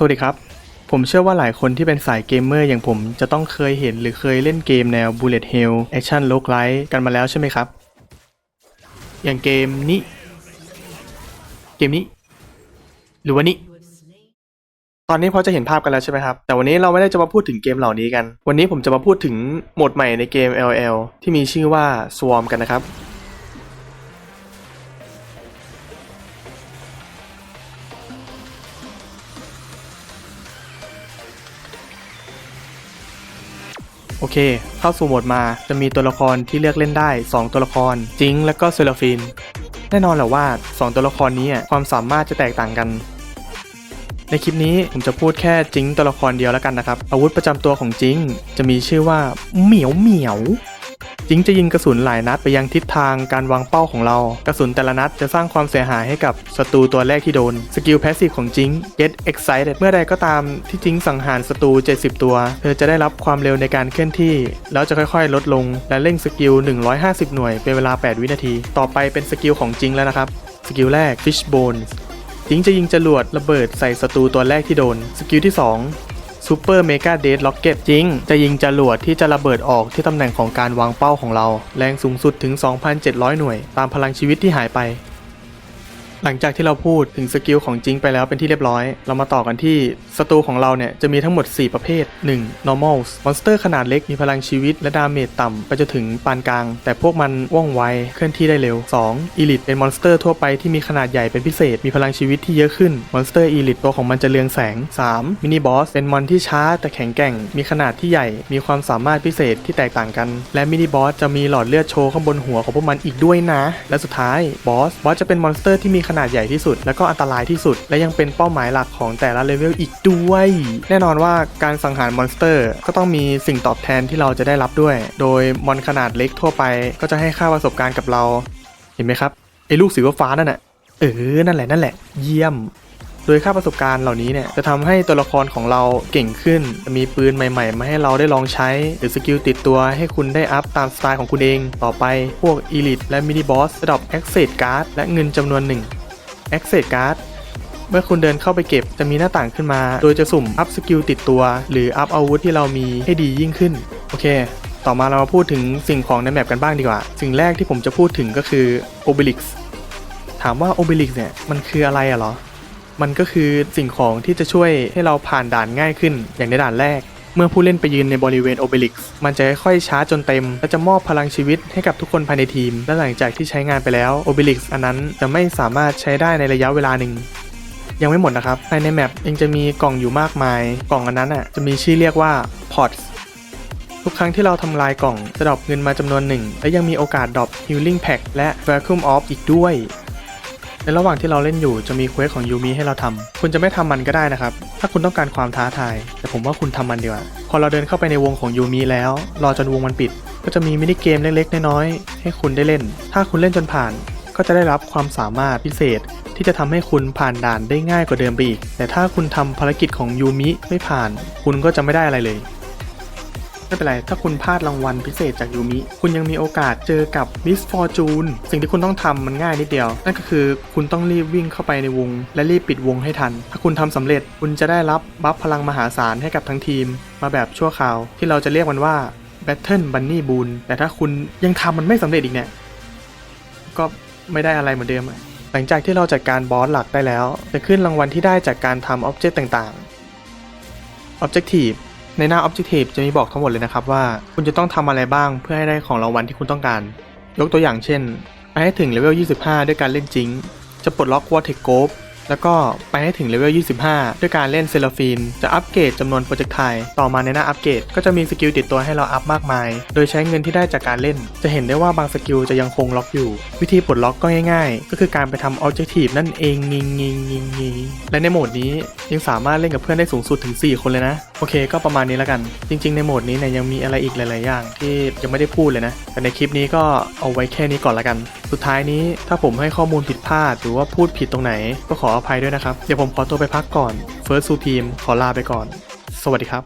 สวัสดีครับ ผมเชื่อว่าหลายคนที่เป็นสายเกมเมอร์อย่างผมจะต้องเคยเห็นหรือเคยเล่นเกมแนว Bullet Hell Action Roguelike กันมาแล้วใช่ไหมครับ อย่างเกมนี้ เกมนี้ หรือว่านี้ ตอนนี้พอจะเห็นภาพกันแล้วใช่ไหมครับ แต่วันนี้เราไม่ได้จะมาพูดถึงเกมเหล่านี้กัน วันนี้ผมจะมาพูดถึงโหมดใหม่ในเกม LL ที่มีชื่อว่า Swarm กันนะครับ โอเค เข้าสู่โหมดมาจะมีตัวละครที่เลือกเล่นได้ 2 ตัวละคร จิงและก็เซลฟินแน่นอนแหละว่า 2 ตัวละครนี้ความสามารถจะแตกต่างกัน ในคลิปนี้ผมจะพูดแค่จิงตัวละครเดียวแล้วกันนะครับ อาวุธประจำตัวของจิงจะมีชื่อว่าเหมียวเหมียว จิงจะยิงกระสุนหลายนัดไปยังทิศทางการวางเป้าของเรา กระสุนแต่ละนัดจะสร้างความเสียหายให้กับศัตรูตัวแรกที่โดน สกิลแพสซีฟของจิง get excited เมื่อใดก็ตามที่จิงสังหารศัตรู 70 ตัว เธอจะได้รับความเร็วในการเคลื่อนที่ แล้วจะค่อยๆ ลดลง และเร่งสกิล 150 หน่วยเป็นเวลา 8 วินาที ต่อไปเป็นสกิลของจิงแล้วนะครับ สกิลแรก fishbone จิงจะยิงจรวดระเบิดใส่ศัตรูตัวแรกที่โดน สกิลที่ 2 ซูเปอร์เมกาเดดล็อกเก็ตจิง จะยิงจรวดที่จะระเบิดออกที่ตำแหน่งของการวางเป้าของเรา แรงสูงสุดถึง 2,700 หน่วย ตามพลังชีวิตที่หายไป หลังจากที่เราพูดถึงสกิลของจิงไปแล้วเป็นที่เรียบร้อย เรามาต่อกันที่ศัตรูของเราเนี่ยจะมีทั้งหมด 4 ประเภท 1. normals มอนสเตอร์ขนาดเล็กมีพลังชีวิตและดาเมจต่ำไปจนถึงปานกลาง แต่พวกมันว่องไวเคลื่อนที่ได้เร็ว 2. elite เป็นมอนสเตอร์ทั่วไปที่มีขนาดใหญ่เป็นพิเศษ มีพลังชีวิตที่เยอะขึ้นมอนสเตอร์ elite ตัวของมันจะเรืองแสง 3. มินิบอสเป็นมอนที่ช้าแต่แข็งแกร่ง มีขนาดที่ใหญ่ มีความสามารถพิเศษที่แตกต่างกัน และมินิบอสจะมีหลอดเลือดโชว์ข้างบนหัวของพวกมันอีกด้วยนะ และสุดท้ายบอสบอสจะเป็นมอนสเตอร์ที่มีขนาดใหญ่ที่สุด และก็อันตรายที่สุด และยังเป็นเป้าหมายหลักของแต่ละเลเวลอีกด้วย แน่นอนว่าการสังหารมอนสเตอร์ ก็ต้องมีสิ่งตอบแทนที่เราจะได้รับด้วย โดยมอนขนาดเล็กทั่วไป ก็จะให้ค่าประสบการณ์กับเรา เห็นไหมครับไอ้ลูกสีฟ้านั่นน่ะเออนั่นแหละนั่นแหละ เยี่ยมโดยค่าประสบการณ์เหล่านี้เนี่ยจะทำให้ตัวละครของเราเก่งขึ้น มีปืนใหม่ๆ มาให้เราได้ลองใช้ หรือสกิลติดตัวให้คุณได้อัพตามสไตล์ของคุณเอง ต่อไปพวก Elite และ Mini Boss ระดับ Access Card และเงินจำนวนหนึ่ง Access Card เมื่อคุณเดินเข้าไปเก็บจะมีหน้าต่างขึ้นมา โดยจะสุ่มอัพสกิลติดตัว หรืออัพอาวุธที่เรามีให้ดียิ่งขึ้น โอเค ต่อมาเรามาพูดถึงสิ่งของในแมปกันบ้างดีกว่า สิ่งแรกที่ผมจะพูดถึงก็คือ Obelix ถามว่า Obelix เนี่ยมันคืออะไรอะเหรอ มันก็คือสิ่งของที่จะช่วยให้เราผ่านด่านง่ายขึ้น อย่างในด่านแรก เมื่อผู้เล่นไปยืนในบริเวณโอเบลิกมันจะค่อยๆช้าจนเต็ม และจะมอบพลังชีวิตให้กับทุกคนภายในทีม และหลังจากที่ใช้งานไปแล้วโอเบลิกอันนั้นจะไม่สามารถใช้ได้ในระยะเวลาหนึ่งยังไม่หมดนะครับภายในแมปยังจะมีกล่องอยู่มากมาย กล่องอันนั้นอะจะมีชื่อเรียกว่า pots ทุกครั้งที่เราทำลายกล่องจะดรอปเงินมาจำนวนหนึ่ง และยังมีโอกาสดรอป healing pack และ vacuum off อีกด้วย ในระหว่างที่เราเล่นอยู่จะมีเควสของยูมิให้เราทำคุณจะไม่ทำมันก็ได้นะครับ ถ้าคุณต้องการความท้าทาย แต่ผมว่าคุณทำมันดีกว่า พอเราเดินเข้าไปในวงของยูมิแล้ว รอจนวงมันปิด ก็จะมีมินิเกมเล็กๆน้อยๆให้คุณได้เล่น ถ้าคุณเล่นจนผ่าน ก็จะได้รับความสามารถพิเศษ ที่จะทำให้คุณผ่านด่านได้ง่ายกว่าเดิมไปอีก แต่ถ้าคุณทำภารกิจของยูมิไม่ผ่าน คุณก็จะไม่ได้อะไรเลย ไม่เป็นไร ถ้าคุณพลาดรางวัลพิเศษจากยูมิ คุณยังมีโอกาสเจอกับมิสฟอร์จูนสิ่งที่คุณต้องทำมันง่ายนิดเดียว นั่นก็คือคุณต้องรีบวิ่งเข้าไปในวง และรีบปิดวงให้ทัน ถ้าคุณทำสำเร็จคุณจะได้รับบัฟพลังมหาศาลให้กับทั้งทีม มาแบบชั่วคราว ที่เราจะเรียกมันว่า Battle Bunny b o o n แต่ถ้าคุณยังทำมันไม่สำเร็จอีกเนี่ยก็ไม่ได้อะไรเหมือนเดิมหลังจากที่เราจัดการบอสหลักได้แล้ว จะขึ้นรางวัลที่ได้จากการทำอ็อบเจกต์ต่างๆ Objective ในหน้า Objective จะมีบอกทั้งหมดเลยนะครับว่าคุณจะต้องทำอะไรบ้างเพื่อให้ได้ของรางวัลที่คุณต้องการ ยกตัวอย่างเช่นไปให้ถึงเลเวล 25 ด้วยการเล่นจิงจะปลดล็อกวอเทคโกฟ แล้วก็ไปให้ถึงเลเวล 25 ด้วยการเล่นเซลฟีน จะอัปเกรดจำนวนโปรเจกต์ไทต่อมาในหน้าอัปเกรดก็จะมีสกิลติดตัวให้เราอัพมากมาย โดยใช้เงินที่ได้จากการเล่น จะเห็นได้ว่าบางสกิลจะยังคงล็อกอยู่ วิธีปลดล็อกก็ง่ายๆ ก็คือการไปทำ Objective นั่นเองงิงงิงงิงงิงและในโหมดนี้ยังสามารถเล่นกับเพื่อนได้สูงสุดถึง 4 คนเลยนะ โอเค ก็ประมาณนี้แล้วกัน จริง ๆ ในโหมดนี้เนี่ยยังมีอะไรอีกหลาย ๆ อย่าง ที่ยังไม่ได้พูดเลยนะ แต่ในคลิปนี้ก็เอาไว้แค่นี้ก่อนละกัน สุดท้ายนี้ถ้าผมให้ข้อมูลผิดพลาด หรือว่าพูดผิดตรงไหน ก็ขออภัยด้วยนะครับ เดี๋ยวผมขอตัวไปพักก่อน First Supreme ขอลาไปก่อน สวัสดีครับ